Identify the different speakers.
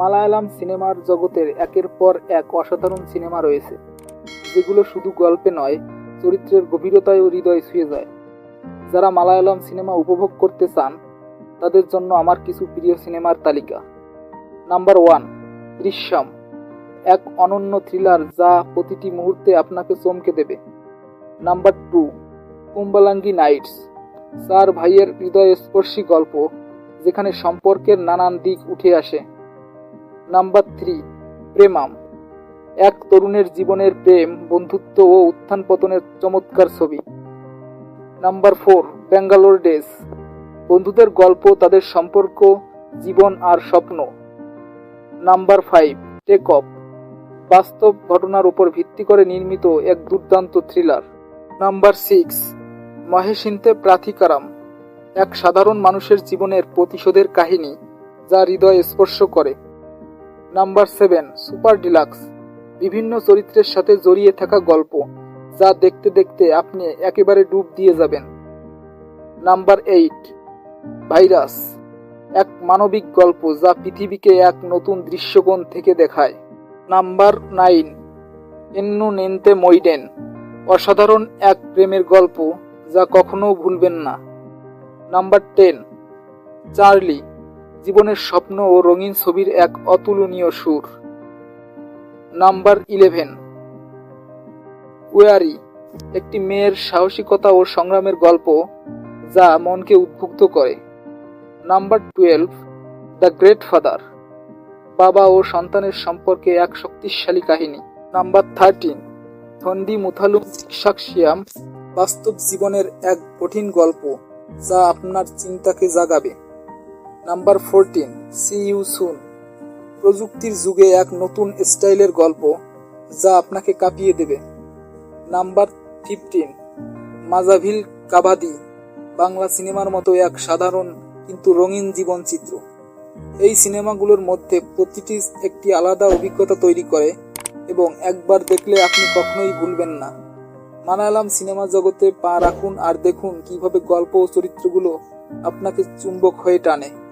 Speaker 1: মালায়ালাম সিনেমার জগতের একের পর এক অসাধারণ সিনেমা রয়েছে, যেগুলো শুধু গল্পে নয়, চরিত্রের গভীরতায় ও হৃদয় ছুঁয়ে যায়। যারা মালায়ালাম সিনেমা উপভোগ করতে চান, তাদের জন্য আমার কিছু প্রিয় সিনেমার তালিকা। নাম্বার ওয়ান, দৃশ্যম, এক অনন্য থ্রিলার যা প্রতিটি মুহূর্তে আপনাকে চমকে দেবে। নাম্বার টু কুম্বালাঙ্গি নাইটস চার ভাইয়ের হৃদয়স্পর্শী গল্প, যেখানে সম্পর্কের নানান দিক উঠে আসে। Number three, Premam. এক তরুণের জীবনের প্রেম, বন্ধুত্ব ও উত্থান পতনের চমৎকার ছবি। Number four, Bangalore days. বন্ধুদের গল্প, তাদের সম্পর্ক, জীবন আর স্বপ্ন। Number five, take off. বাস্তব ঘটনার উপর ভিত্তি করে নির্মিত এক দুর্দান্ত thriller. Number six, Maheshinte Prathikaaram. এক সাধারণ মানুষের জীবনের প্রতিশোধের কাহিনী, যা হৃদয় স্পর্শ করে। Number seven, super deluxe. বিভিন্ন চরিত্রের সাথে জড়িয়ে থাকা গল্প, যা দেখতে দেখতে আপনি একেবারে ডুব দিয়ে যাবেন। Number eight, virus. এক মানবিক গল্প যা পৃথিবীকে এক নতুন দৃশ্যকোণ থেকে দেখায়। Number nine, Ennu Ninte Moideen. অসাধারণ এক প্রেমের গল্প যা কখনো ভুলবেন না। Number ten, Charlie. জীবনের স্বপ্ন ও রঙিন ছবির এক অতুলনীয় সুর। Number eleven. ওয়ারি, একটি মেয়ের সাহসিকতা ও সংগ্রামের গল্প যা মনকে উদ্বুদ্ধ করে। Number twelve, the great father, বাবা ও সন্তানের সম্পর্কে এক শক্তিশালী কাহিনী। নাম্বার থার্টিন থন্ডি মুথালুম সাকসিয়াম বাস্তব জীবনের এক কঠিন গল্প যা আপনার চিন্তাকে জাগাবে। Number fourteen C U soon প্রযুক্তির যুগে এক নতুন স্টাইলের গল্প যা আপনাকে কাঁপিয়ে দেবে। নাম্বার ফিফটিন, মাজাভিল কাবাদি, বাংলা সিনেমার মতো এক সাধারণ কিন্তু রঙিন জীবনচিত্র এই সিনেমাগুলোর মধ্যে প্রতিটি একটি আলাদা অভিজ্ঞতা তৈরি করে এবং একবার দেখলে আপনি কখনোই ভুলবেন না। মালায়ালাম সিনেমা জগতে পা রাখুন আর দেখুন কীভাবে গল্প ও চরিত্রগুলো আপনাকে চুম্বক হয়ে টানে।